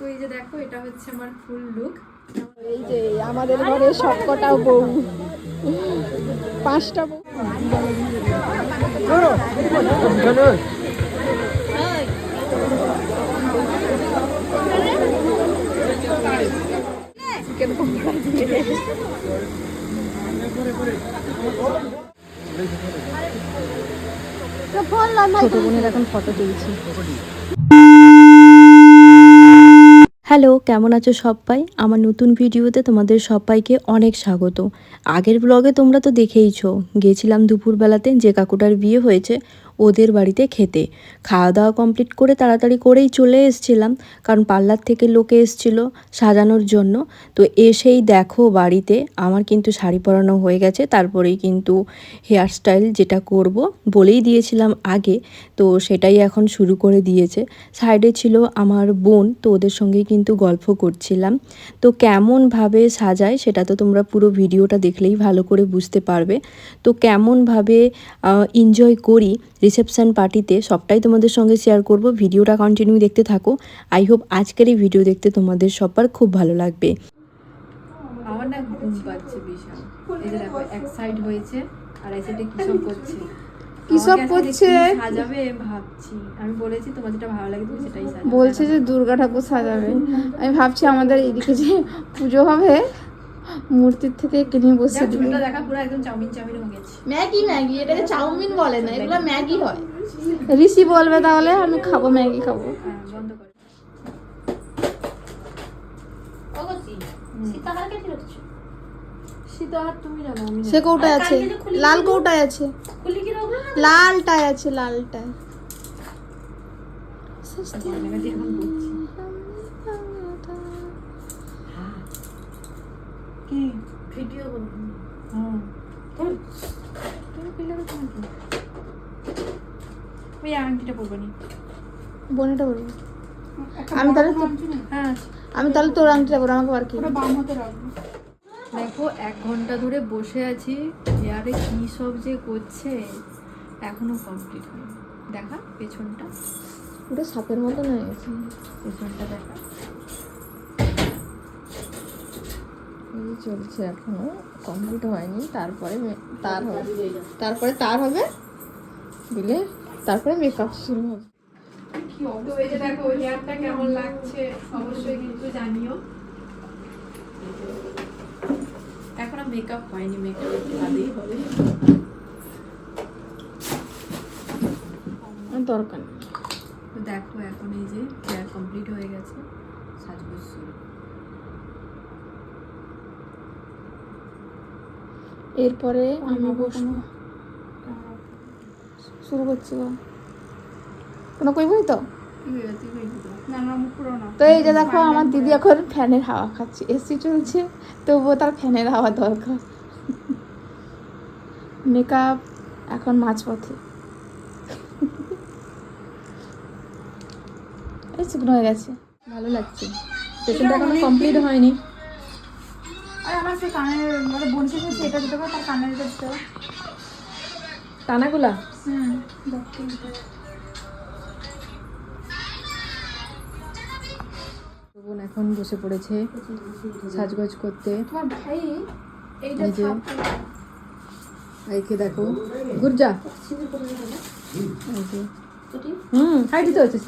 তো এই যে দেখো এটা হচ্ছে আমার ফুল লুক এই যে আমাদের ঘরে সবকটা বউ। পাঁচটা বউ। ছোট বোনের এখন ফটো তুলছি। হ্যালো, কেমন আছো সবাই? আমার নতুন ভিডিওতে তোমাদের সবাইকে অনেক স্বাগত। আগের ব্লগে তোমরা তো দেখেইছো, গেছিলাম দুপুরবেলাতে যে কাকুটার বিয়ে হয়েছে ওদের বাড়িতে খেতে। খাওয়া দাওয়া কমপ্লিট করে তাড়াতাড়ি করেই চলে এসছিলাম, কারণ পার্লার থেকে লোকে এসছিল সাজানোর জন্য। তো এসেই দেখো বাড়িতে, আমার কিন্তু শাড়ি পরানো হয়ে গেছে, তারপরেই কিন্তু হেয়ার স্টাইল যেটা করব বলেই দিয়েছিলাম আগে, তো সেটাই এখন শুরু করে দিয়েছে। সাইডে ছিল আমার বোন, তো ওদের সঙ্গেই কিন্তু গল্প করছিলাম। তো কেমনভাবে সাজায় সেটা তো তোমরা পুরো ভিডিওটা দেখলেই ভালো করে বুঝতে পারবে। তো কেমনভাবে এনজয় করি রিসেপশন পার্টিতে সবটাই তোমাদের সঙ্গে শেয়ার করব। ভিডিওটা কন্টিনিউ দেখতে থাকো। আই হোপ আজকের এই ভিডিও দেখতে তোমাদের সবার খুব ভালো লাগবে। আমার না ঘুম পাচ্ছে বিশাল। এই দেখো এক সাইড হয়েছে আর এই সাইডে কিসব করছে? কিসব করছে? সাজাবে ভাবছি। আমি বলেছি তোমার যেটা ভালো লাগে তুমি সেটাই সাজাবে। বলছে যে দুর্গা ঠাকুর সাজাবে। আমি ভাবছি আমাদের এদিকে যে পুজো হবে মূর্তির থেকে কিনে বসে দিবে। দেখা পুরো একদম চাউমিন চাউমিন হয়ে গেছে। ম্যাগি ম্যাগি এটাকে চাউমিন বলে না এগুলো ম্যাগি হয়। ঋষি বলবে তাহলে আমি খাব ম্যাগি খাব। হ্যাঁ বন্ধ করে। অগতি সীতাহার কেটে রাখছো সীতাহার তুমি জানো আমি সে কৌটায় আছে? লাল কৌটায় আছে। খুলি কি রাখব লালটায় আছে লালটায়। কি ভিডিও করব হুম তুমি ওই আংটিটা পরবো নি বোনেটা বলব আমি তাহলে হ্যাঁ আমি তাহলে তোর আংটিটা পরবো আমাকে আর কি দেখো এক ঘণ্টা ধরে বসে আছি। ইয়ারে কি সব যে করছে এখনও কমপ্লিট হয়নি। দেখা পেছনটা। পুরো সাপের মতন হয়ে গেছে। পেছনটা দেখা। এই চলছে এখনও কমপ্লিট হয়নি। তারপরে তার হবে। তারপরে তার হবে? দিলে তারপরে মেকআপ শুরু হবে। তো এই যে দেখো হেয়ারটা কেমন লাগছে? অবশ্যই কিন্তু জানিও। এখনও মেকআপ হয়নি মেকআপ বাদেই হবে। দরকার দেখো এখন এই যে হেয়ার কমপ্লিট হয়ে গেছে। সাজগোজ শুরু। এরপরে আমি বসবো শুরু করছি। কোনো কইবই তো? তো এই যে দেখো আমার দিদি এখন ফ্যানের হাওয়া খাচ্ছে এসি চলছে তবুও তার ফ্যানের হাওয়া দরকার। মেকআপ এখন মাঝপথে। এই শুকনো হয়ে গেছে। ভালো লাগছে। পেশেন্ট এখনও কমপ্লিট হয়নি। সে কানের মানে বনশি সেটা দিতে পারে তার কানের দিতে হবে টানাগুলা? হুম বোন এখন বসে পড়েছে সাজগোজ করতে। তোমার ভাই এইটা এইকে দেখো। গুরজা। যে হুম হাই দিতে হচ্ছে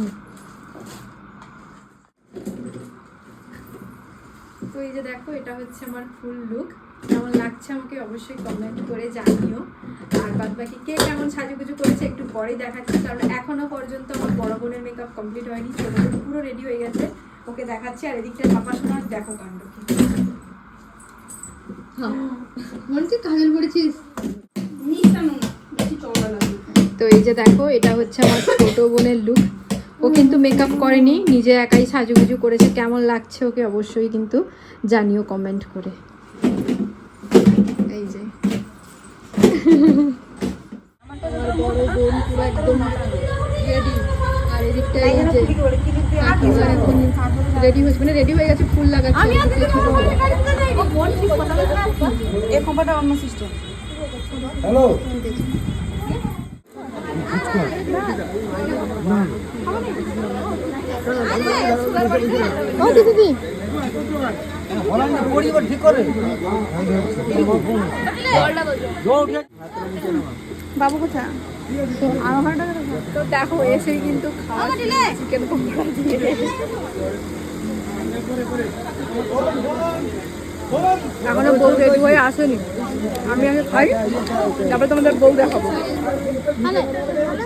তো এই যে দেখো এটা হচ্ছে আমার ফুল লুক। কেমন লাগছে আমাকে অবশ্যই কমেন্ট করে জানিও। আর বাদ বাকি কে কেমন সাজুগুজু করেছে একটু পরেই দেখাচ্ছি কারণ এখনও পর্যন্ত আমার বড় বোনের মেকআপ কমপ্লিট হয়নি ছোট বোন পুরো রেডি হয়ে গেছে। ওকে দেখাচ্ছি আর এদিকটা ছাপার সময় দেখো কাণ্ড কি মনে কাজল পড়েছিস তো এই যে দেখো এটা হচ্ছে আমার ছোট বোনের লুক ও কিন্তু মেকআপ করেনি নিজে একাই সাজুগুজু করেছে কেমন লাগছে ওকে অবশ্যই কিন্তু জানিও কমেন্ট করে। এই যে। রেডি রেডি মানে রেডি হয়ে গেছে ফুল লাগাচ্ছে হ্যালো দিদি বাবু কোথা তো দেখো এসে কিন্তু খাওয়া চিকেন পকোড়া দিয়ে। এখনও বউ রেডি হয়ে আসেনি। আমি আগে খাই তারপরে তোমাদের বউ দেখাবো।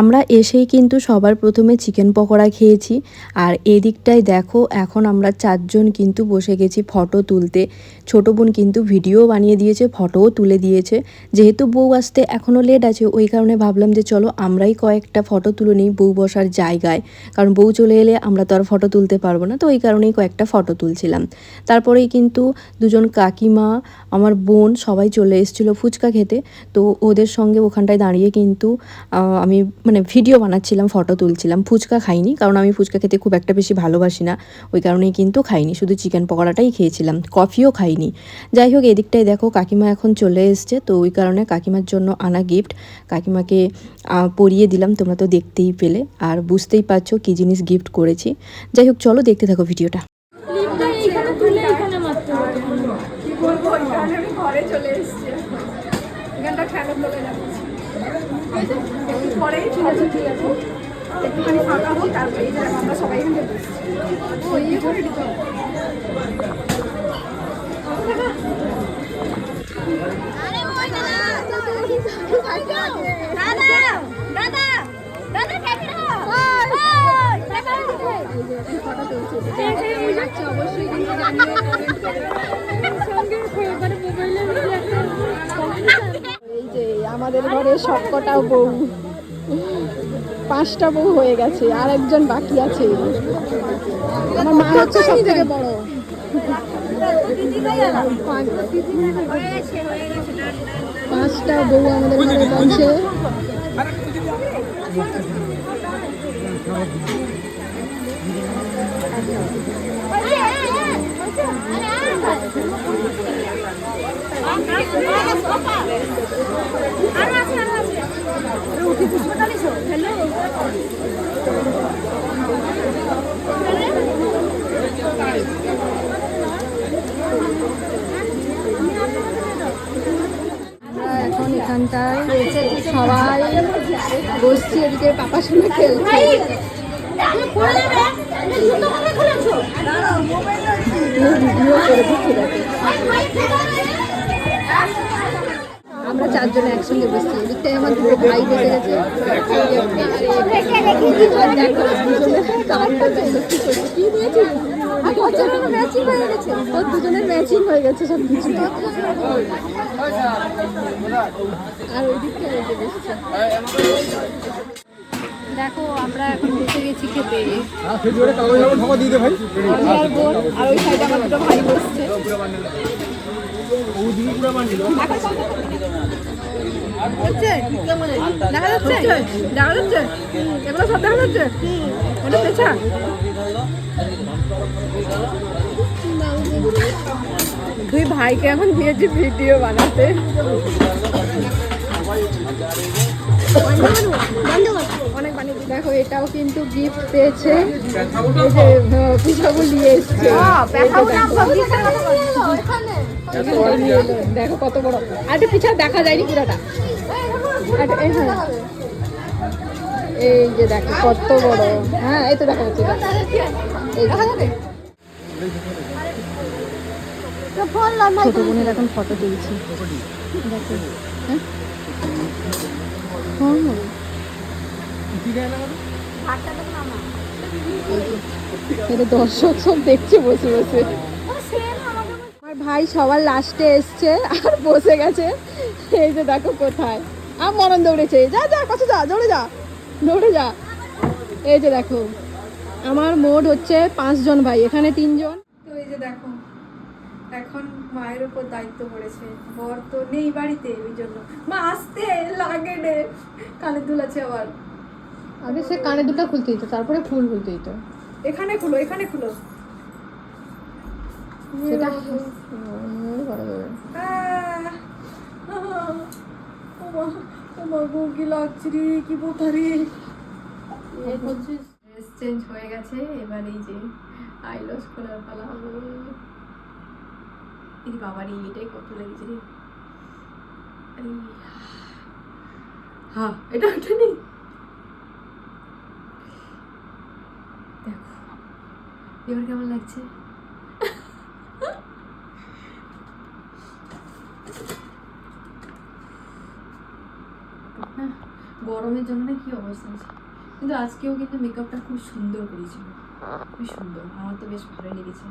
আমরা এসেই কিন্তু সবার প্রথমে চিকেন পকোড়া খেয়েছি। আর এদিকটায় দেখো, এখন আমরা চারজন কিন্তু বসে গেছি ফটো তুলতে। ছোট বোন কিন্তু ভিডিও বানিয়ে দিয়েছে ফটোও তুলে দিয়েছে। যেহেতু বউ আসতে এখনও লেট আছে, ওই কারণে ভাবলাম যে চলো আমরাই কয়েকটা ফটো তুলে নিই বউ বসার জায়গায়। কারণ বউ চলে এলে আমরা তো আর ফটো তুলতে পারব না, তো ওই কারণেই কয়েকটা ফটো তুলছিলাম। তারপরেই কিন্তু দুজন কাকিমা, আমার বোন সবাই চলে এসেছিল ফুচকা খেতে। তো ওদের সঙ্গে ওখানটায় দাঁড়িয়ে কিন্তু আমি মানে ভিডিও বানাচ্ছিলাম ফটো তুলছিলাম। ফুচকা খাইনি, কারণ আমি ফুচকা খেতে খুব একটা বেশি ভালোবাসি না। ওই কারণেই কিন্তু খাইনি, শুধু চিকেন পকোড়াটাই খেয়েছিলাম কফিও খাইনি। যাই হোক, এদিকটায় দেখো, কাকিমা এখন চলে এসছে, তো ওই কারণে কাকিমার জন্য আনা গিফট কাকিমাকে পরিয়ে দিলাম, তোমরা তো দেখতেই পেলে। আর বুঝতেই পারছ কী জিনিস গিফট করেছি। যাই হোক, চলো দেখতে থাকো ভিডিওটা কি বলব ওই কারণে আমি ঘরে চলে এসেছি এখানটা খেলা বলে যাচ্ছি পরেই ঠিক আছে ঠিক আছে। একটুখানি ফাঁকা হোক তারপরে এই আমরা সবাই এই যে আমাদের ঘরে সবকটা বউ। পাঁচটা বউ হয়ে গেছে আর একজন বাকি আছে আমার মা হচ্ছে সব থেকে বড় পাঁচটা বউ আমাদের ঘরে বংশে আমরা এখন এখানটায় সবাই বসছি এদিকে পাপা শুনে খেলছে। ভিডিও করে দিচ্ছি দেখো। আমরা চারজনে একসঙ্গে বসছি। এদিকটায় আমার দুটো ভাই বসে গেছে। আর দেখো দুজনে কাপড় কি করছে কি দিয়েছিস আর বছরের ম্যাচিং হয়ে গেছে ওর দুজনের ম্যাচিং হয়ে গেছে সব কিছু আর ওই দিকটা বসছে দেখো আমরা এখন বসে গেছি খেতে। আর আর ওই সাইডে আমার দুটো ভাই বসছে। হচ্ছে? দেখা যাচ্ছে? দেখা যাচ্ছে? এগুলো সব দেখা যাচ্ছে? ওটা পেছা? তুই ভাইকে এখন দিয়েছি ভিডিও বানাতে। অনেক দেখো এটাও কিন্তু গিফট পেয়েছে। এসছে। দেখো কত বড় আর একটা পিঠা দেখা যায়নি পুরাটা এই হ্যাঁ। যে দেখো কত বড় হ্যাঁ এই তো দেখা যাচ্ছে এখন ফটো তুলছি হ্যাঁ হ্যাঁ দর্শক সব দেখছে বসে বসে আমার ভাই সবার লাস্টে এসছে আর বসে গেছে। এই যে দেখো কোথায়। আর মরণ দৌড়েছে। যা যা কত যা দৌড়ে যা দৌড়ে যা। এই যে দেখো আমার মোট হচ্ছে পাঁচজন ভাই এখানে তিনজন। তো এই যে দেখো এখন মায়ের উপর দায়িত্ব পড়েছে। বর তো নেই বাড়িতে ওই জন্য। মা আসতে লাগে রে কানের দুল আছে আবার। আগে সে কানে দুটো খুলতে দিত তারপরে ফুল খুলতে দিত এখানে খুলো এখানে খুলো। সেটা কি লাগছে রে কি বোকা রে? ড্রেস চেঞ্জ হয়ে গেছে এবার এই যে আইলস খোলার পালা এই বাবারে এটাই কত লেগেছে রে। হ্যাঁ এটা ওটা নেই। দেখো এবার কেমন লাগছে না গরমের জন্য না কি অবস্থা আছে কিন্তু আজকেও কিন্তু মেকআপটা খুব সুন্দর করেছিল। খুব সুন্দর। আমার তো বেশ ভালো লেগেছে।